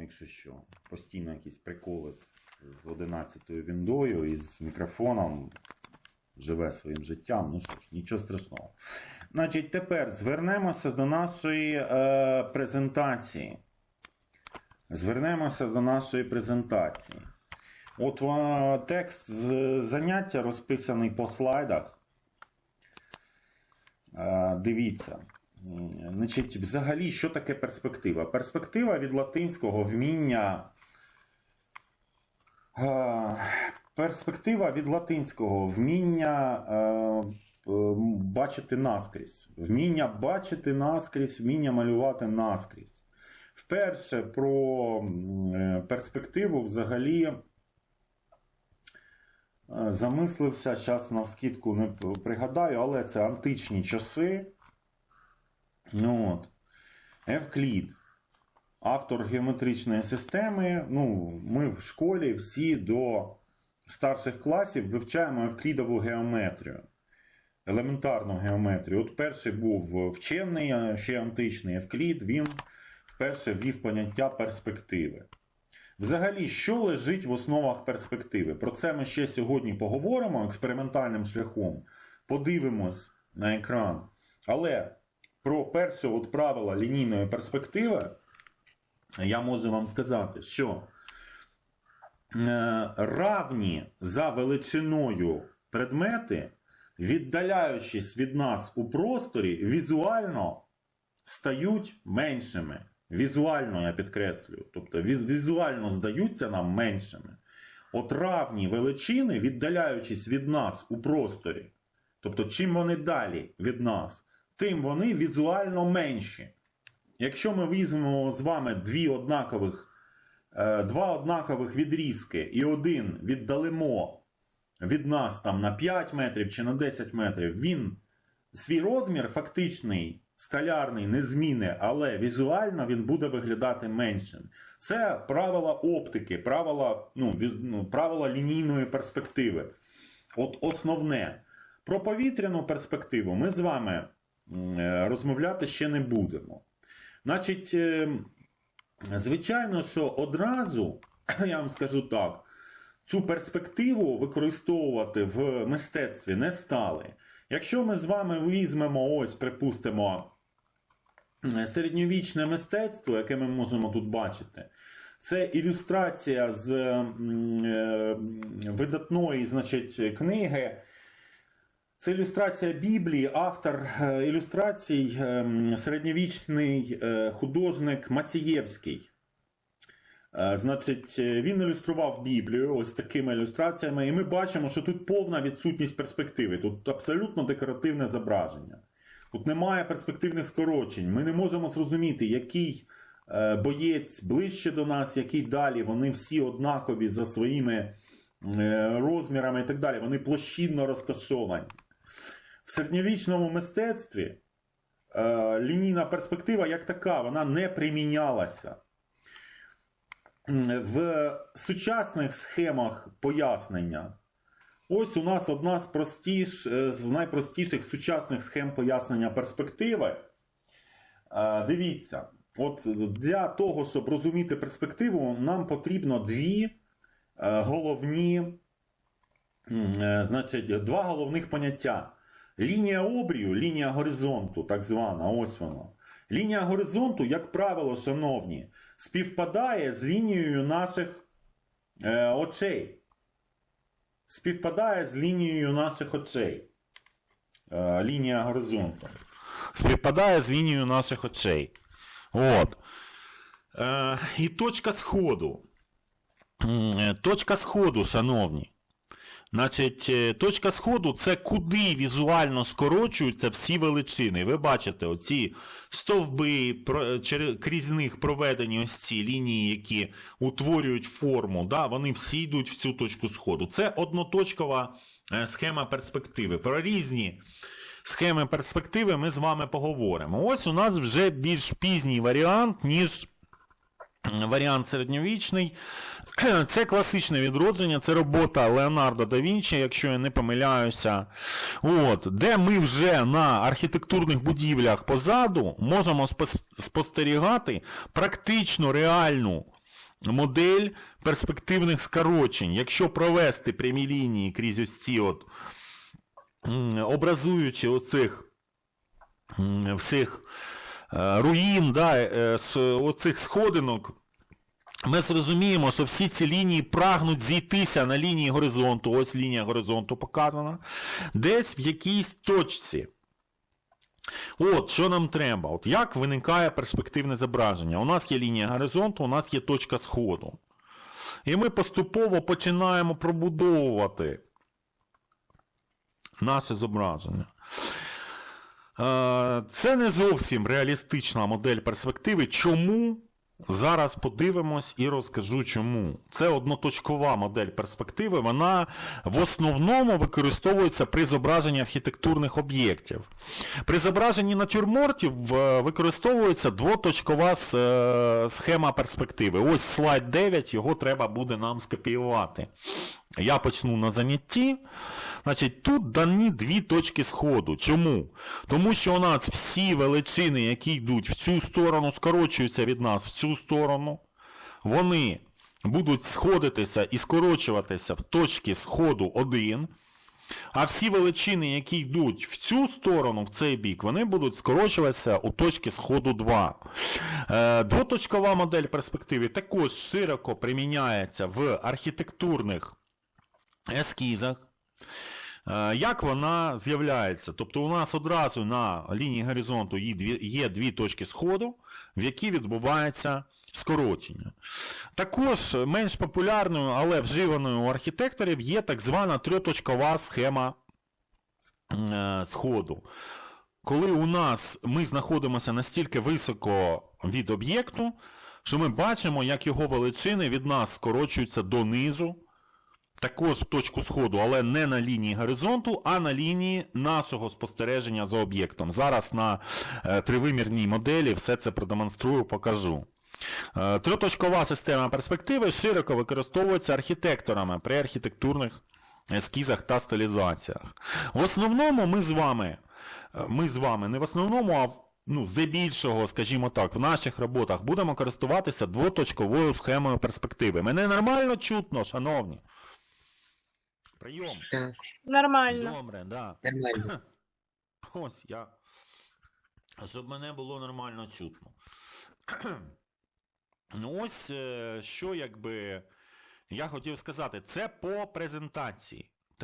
якщо що. Постійно якісь приколи з, з 11-ю віндою і з мікрофоном. Живе своїм життям, ну що ж, нічого страшного. Значить, тепер звернемося до нашої е, презентації. Звернемося до нашої презентації. От е, текст з заняття розписаний по слайдах. Е, Дивіться. Значить, взагалі, що таке перспектива? Перспектива від латинського вміння. е, Перспектива від латинського вміння е, бачити наскрізь. Вміння бачити наскрізь, вміння малювати наскрізь. Вперше про е, перспективу взагалі замислився, зараз навскідку не пригадаю, але це античні часи. Ну, от. Евклід, автор геометричної системи. Ну, ми в школі всі до старших класів вивчаємо евклідову геометрію. Елементарну геометрію. От перший був вчений, ще античний Евклід, він вперше ввів поняття перспективи. Взагалі, що лежить в основах перспективи? Про це ми ще сьогодні поговоримо експериментальним шляхом. Подивимось на екран. Але про перше от правила лінійної перспективи я можу вам сказати, що е, равні за величиною предмети, віддаляючись від нас у просторі, візуально стають меншими. Візуально я підкреслюю. Тобто візуально здаються нам меншими. От равні величини, віддаляючись від нас у просторі. Тобто, чим вони далі від нас, тим вони візуально менші. Якщо ми візьмемо з вами дві однакових, е, два однакових відрізки і один віддалимо від нас там на 5 метрів чи на 10 метрів, він свій розмір фактичний, скалярний, не зміни, але візуально він буде виглядати меншим. Це правила оптики, правила, ну, ну, правила лінійної перспективи. От основне. Про повітряну перспективу ми з вами розмовляти ще не будемо. Значить, е, звичайно, що одразу, я вам скажу так, цю перспективу використовувати в мистецтві не стали. Якщо ми з вами візьмемо, ось, припустимо, е, середньовічне мистецтво, яке ми можемо тут бачити, це ілюстрація з е, видатної значить, книги. Це ілюстрація Біблії, автор е, ілюстрацій ем, середньовічний е, художник Мацієвський. Е, Значить, він ілюстрував Біблію ось такими ілюстраціями, і ми бачимо, що тут повна відсутність перспективи. Тут абсолютно декоративне зображення. Тут немає перспективних скорочень. Ми не можемо зрозуміти, який боєць ближче до нас, який далі. Вони всі однакові за своїми розмірами і так далі. Вони площинно розташовані. В середньовічному мистецтві е, лінійна перспектива як така, вона не примінялася. В сучасних схемах пояснення. Ось у нас одна з, простіш, е, з найпростіших сучасних схем пояснення перспективи. Е, Дивіться, от для того, щоб розуміти перспективу, нам потрібно дві е, головні, значить, два головних поняття. Лінія обрію, лінія горизонту, так звана, ось вона. Лінія горизонту, як правило, шановні, співпадає з лінією наших е, очей. Співпадає з лінією наших очей. Е, лінія горизонту. Співпадає з лінією наших очей. От. Е, і точка сходу. Е, Точка сходу, шановні. Значить, е, точка сходу це куди візуально скорочуються всі величини. Ви бачите, оці стовби, крізь них проведені ось ці лінії, які утворюють форму, да, вони всі йдуть в цю точку сходу. Це одноточкова е, схема перспективи. Про різні схеми перспективи ми з вами поговоримо. Ось у нас вже більш пізній варіант, ніж варіант середньовічний. Це класичне відродження, це робота Леонардо да Вінчі, якщо я не помиляюся. От, де ми вже на архітектурних будівлях позаду можемо спостерігати практично реальну модель перспективних скорочень. Якщо провести прямі лінії крізь ось ці от, образуючи оцих всіх руїн, да, е, з оцих сходинок, ми зрозуміємо, що всі ці лінії прагнуть зійтися на лінії горизонту. Ось лінія горизонту показана. Десь в якійсь точці. От, що нам треба? От як виникає перспективне зображення? У нас є лінія горизонту, у нас є точка сходу. І ми поступово починаємо пробудовувати наше зображення. Е, Це не зовсім реалістична модель перспективи. Чому? Зараз подивимось і розкажу чому. Це одноточкова модель перспективи. Вона в основному використовується при зображенні архітектурних об'єктів. При зображенні натюрмортів е, використовується двоточкова е, схема перспективи. Ось слайд 9, його треба буде нам скопіювати. Я почну на занятті. Значить, тут дані дві точки сходу. Чому? Тому що у нас всі величини, які йдуть в цю сторону, скорочуються від нас в цю сторону. Вони будуть сходитися і скорочуватися в точці сходу 1. А всі величини, які йдуть в цю сторону, в цей бік, вони будуть скорочуватися у точці сходу 2. Е, двоточкова модель перспективи також широко приміняється в архітектурних ескізах. Е, Як вона з'являється? Тобто у нас одразу на лінії горизонту є дві, точки сходу, в які відбувається скорочення. Також менш популярною, але вживаною у архітекторів є так звана трьоточкова схема е, сходу. Коли у нас ми знаходимося настільки високо від об'єкту, що ми бачимо, як його величини від нас скорочуються донизу, також в точку сходу, але не на лінії горизонту, а на лінії нашого спостереження за об'єктом. Зараз на е, тривимірній моделі все це продемонструю, покажу. Е, Трьоточкова система перспективи широко використовується архітекторами при архітектурних ескізах та стилізаціях. В основному ми з вами, е, ми з вами не в основному, а ну, здебільшого, скажімо так, в наших роботах будемо користуватися двоточковою схемою перспективи. Мене нормально чутно, шановні. Прийом. Так, Нормально. Добре, да. нормально. Ось я. Щоб мене було нормально чутно. Ну ось е, що якби я хотів сказати, це по презентації.